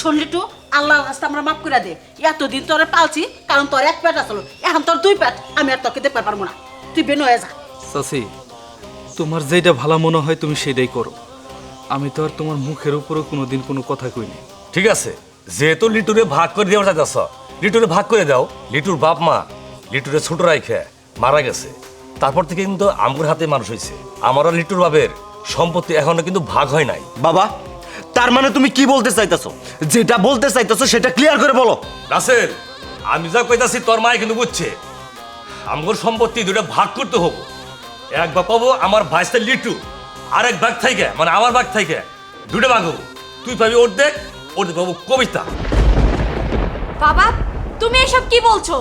শরীরটু আল্লাহর কাছে আমরা মাফ করে দে। এতদিন তোরে পালছি কারণ তোর এক পেট আসলো এখন তোর দুই পেট আমি আর তোকে দেখতে পারব না। তুই বেন হয়ে যা। চাচি তোমার যেটা ভালো মনে হয় তুমি সেটাই করো। আমি তো আর তোমার মুখের উপরও কোনোদিন কোনো কথা কইনি। ঠিক আছে যেহেতু লিটুরে ভাগ করে দেওয়া চাইতেছ লিটুরে ভাগ করে দাও। লিটুর বাপ মা লিটুরে ছোট রাইখে মারা গেছে। তারপর থেকে কিন্তু আমগুর হাতে মানুষ হয়েছে আমারও লিটুর বাবের সম্পত্তি এখনও কিন্তু ভাগ হয় নাই। বাবা তার মানে তুমি কি বলতে চাইতেছো? যেটা বলতে চাইতেছো সেটা ক্লিয়ার করে বলো। রাসেল আমি যা কইতাছি তোর মায় কিন্তু বুঝছে। আমগর সম্পত্তি দুটো ভাগ করতে হব। এক ভাগ পাবো আমার ভাইসটা লিটু আর এক ভাগ থেকে মানে আমার ভাগ থেকে দুটো ভাগ হব। তুই পাবি অর্ধেক অর্ধেক পাবো কবিতা। বাবা তুমি এসব কি বলছো?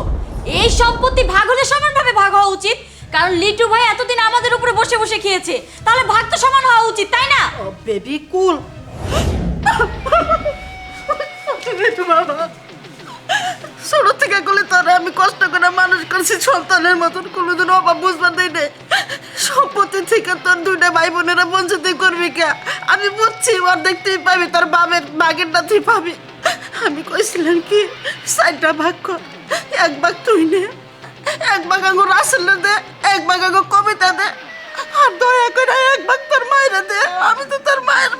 এই সম্পত্তি ভাগ হলে সমানভাবে ভাগ হওয়া উচিত কারণ লিটু ভাই এতদিন আমাদের উপরে বসে বসে খেয়েছে। তাহলে ভাগ তো সমান হওয়া উচিত তাই না? বেবি কুল ছোট থেকে গেলে তোরা আমি কষ্ট করে মানুষ করছি, সন্তানের মতন কোনোদিন অভাব বুঝবার দেই নাই। সম্পত্তি থেকে তোর দুইটা ভাই বোনেরা বঞ্চিত করবি কে? আমি বুঝছি, অর্ধেক তুই পাবি, তোর বাবের বাগেরটা তুই পাবি। আমি কইছিলাম কি, চারটা ভাগ কর, এক ভাগ তুই নে, এক ভাগ আঙুর আসলে দে, এক ভাগ আঙুর কবিতা দে। আর দয়া করে এক ভাগ তোর মায়ের দে, আমি তো তোর মায়ের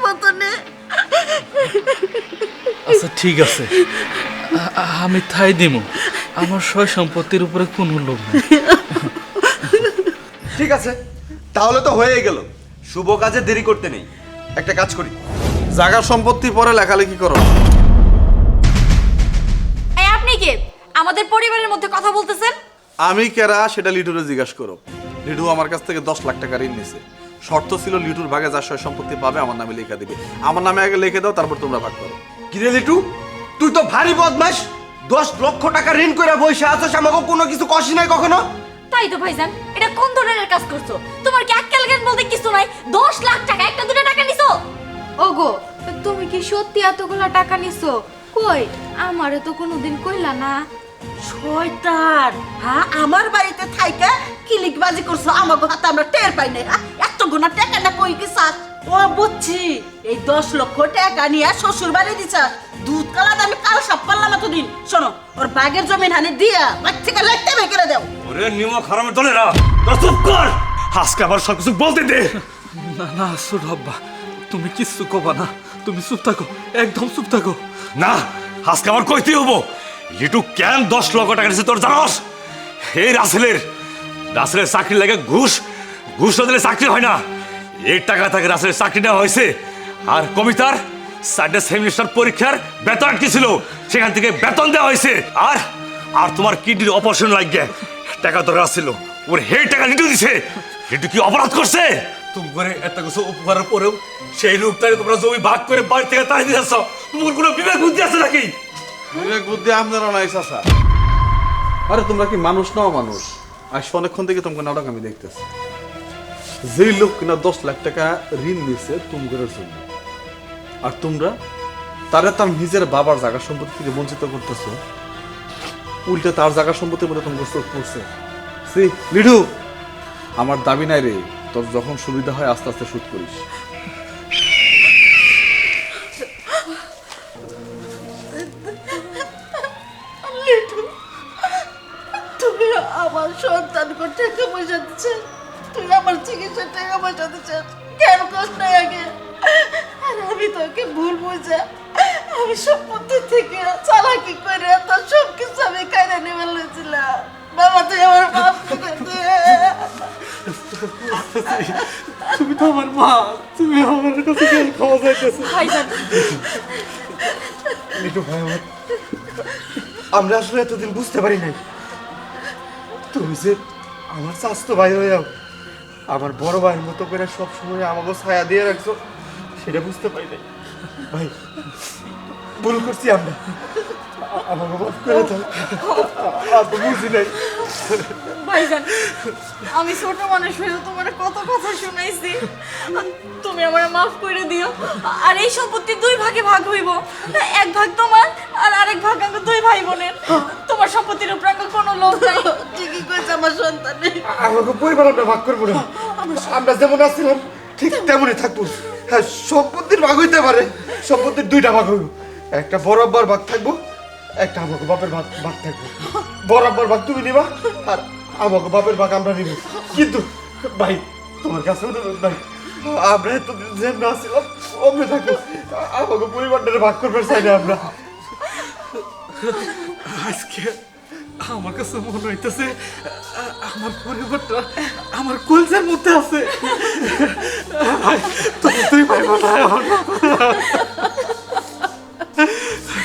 ঠিক আছে। আমি থাই দিমু। আমার সয় সম্পত্তির উপরে কোনো লোভ নেই। ঠিক আছে তাহলে তো হয়ে গেল। শুভ কাজে দেরি করতে নেই। একটা কাজ করি। জায়গা সম্পত্তি পরে লেখালেখি করো। এই আপনি কে? আমাদের পরিবারের মধ্যে কথা বলতেছেন? আমি কেরা সেটা লিটুরে জিজ্ঞাসা করো। লিটু আমার কাছ থেকে দশ লাখ টাকা ঋণ নিছে শর্ত ছিল লিটুর ভাগে যার সয় সম্পত্তি পাবে আমার নামে লেখা দিবে। আমার নামে আগে লিখে দাও তারপর তোমরা ভাগ করো। কিরে লিটু? তুই তো ভারী বদমাস দশ লক্ষ টাকা ঋণ করে বসে আছিস আমাকে কোনো কিছু কষি নাই কখনো? তাই তো ভাইজান এটা কোন ধরনের কাজ করছ? তোমার কি আক্কেল জ্ঞান বলতে কিছু নাই? দশ লাখ টাকা একটা দুটো টাকা নিছো? ওগো তুমি কি সত্যি এতগুলো টাকা নিছো? কই? আমারে তো কোনোদিন কইলা না। শয়তান! হ্যাঁ আমার বাড়িতে থাইকা কিলিকবাজি করছ আমাকে হাতে আমরা টের পাই নাই হ্যাঁ? এত গুণা টাকা না কই কি চাস ও বুঝছি। এই দশ লক্ষ টাকা নিয়ে শ্বশুর বাড়ি দিছাস দুধ কালাদ আমি কাল সব পারলাম এতদিন। শোনো ওর বাগের জমিন হানি দিয়া বাচ্চাকে লাগতে বের দেও। ওরে নিম খারামের দলে না তোরা চুপ কর। আজকে আবার সব কিছু বলতে দে। না না ছোট আব্বা তুমি কিচ্ছু কবা না তুমি চুপ থাকো একদম চুপ থাকো। না আজকে আমার কইতে হব। লিটু কেন দশ লক্ষ টাকা দিছে তোর জানোস? এই রাসেলের রাসেলের চাকরি লাগে ঘুষ ঘুষ না দিলে চাকরি হয় না। এই টাকা থেকে রাসেলের চাকরি নেওয়া হয়েছে। আর কবিতার চারটে সেমিস্টার পরীক্ষার বেতন কি ছিল? সেখান থেকে বেতন দেওয়া হয়েছে। আর আর তোমার কিডনির অপারেশন লাগিয়ে টাকা দরকার ছিল। ওর হে টাকা লিটু দিছে। লিটু কি অপরাধ করছে? তুমি করে এত কিছু উপকারের পরেও সেই লোকটাকে তোমরা জমি ভাগ করে বাড়ি থেকে তাড়িয়ে দিয়েছ তোমার কোনো বিবেক বুদ্ধি আছে নাকি? বিবেক বুদ্ধি আপনারও নাই, চাচা। আরে, তোমরা কি মানুষ নাও মানুষ আজ অনেকক্ষণ থেকে তোমাকে নাটক আমি দেখতেছি। যেই লোক কিনা দশ লাখ টাকা ঋণ দিছে তুমগরের জন্য, আর তোমরা তারা তার নিজের বাবার জায়গা সম্পত্তি থেকে বঞ্চিত করতেছো, উল্টে তার জায়গা সম্পত্তি বলে তোমাকে চোখ পড়ছে সি লিডু, আমার দাবি নাই রে, তোর যখন সুবিধা হয় আস্তে আস্তে শুট করিস। আমার সন্তানকে টাকা পয়সা দিচ্ছে তুই আমার চিকিৎসার টাকা পয়সা দিচ্ছে কেন কষ্ট নাই আগে আর আমি তোকে ভুল বুঝে। আমি সম্পত্তি থেকে চালাকি করে তোর সব কিছু আমি কাইরে নিয়ে ফেলেছিলাম। বাবা তুই আমার করে তুমি তো আমার মা। তুমি আমার কাছে কেন খাওয়া যাইতেছো লিটু ভাই। আমার আমরা আসলে এতদিন বুঝতে পারি নাই। তুমি যে আমার স্বাস্থ্য ভাই হয়ে যাও। আমার বড় ভাইয়ের মতো করে সব সময় আমাকে ছায়া দিয়ে রাখছো, সেটা বুঝতে পারি নাই। ভাই, ভুল করছি আমরা। আমাকে মাফ করে দাও। আ- আমি বুঝি নাই। ভাইজান, আমি ছোট মানুষ হয়ে তোমার কত কথা শুনাইছি। তুমি আমার মাফ করে দিও। আর এই সম্পত্তি দুই ভাগে ভাগ হইব। এক ভাগ তোমার আর আরেক ভাগ আঙ্গ দুই ভাই বোনের। তোমার সম্পত্তির উপর আঙ্গ কোনো লোভ সন্তানে আমাকে পরিবার আমরা ভাগ করব না। আমরা যেমন আসছিলাম ঠিক তেমনই থাকব। হ্যাঁ সম্পত্তির ভাগ হইতে পারে। সম্পত্তির দুইটা ভাগ হইব। একটা বরাবর ভাগ থাকব একটা আমাকে বাপের ভাগ ভাগ থাকব। বরাবর ভাগ তুমি নিবা আর আমাকে বাপের ভাগ আমরা নিব। কিন্তু ভাই তোমার কাছে অনুরোধ ভাই আমরা এত যেমন আসছিলাম অমনে থাকব। আমাকে পরিবারটা ভাগ করবে চাই না আমরা। আজকে আমার কাছে মনে হইতেছে আমার পরিবারটা আমার কলজের মধ্যে আছে। ভাই বাবা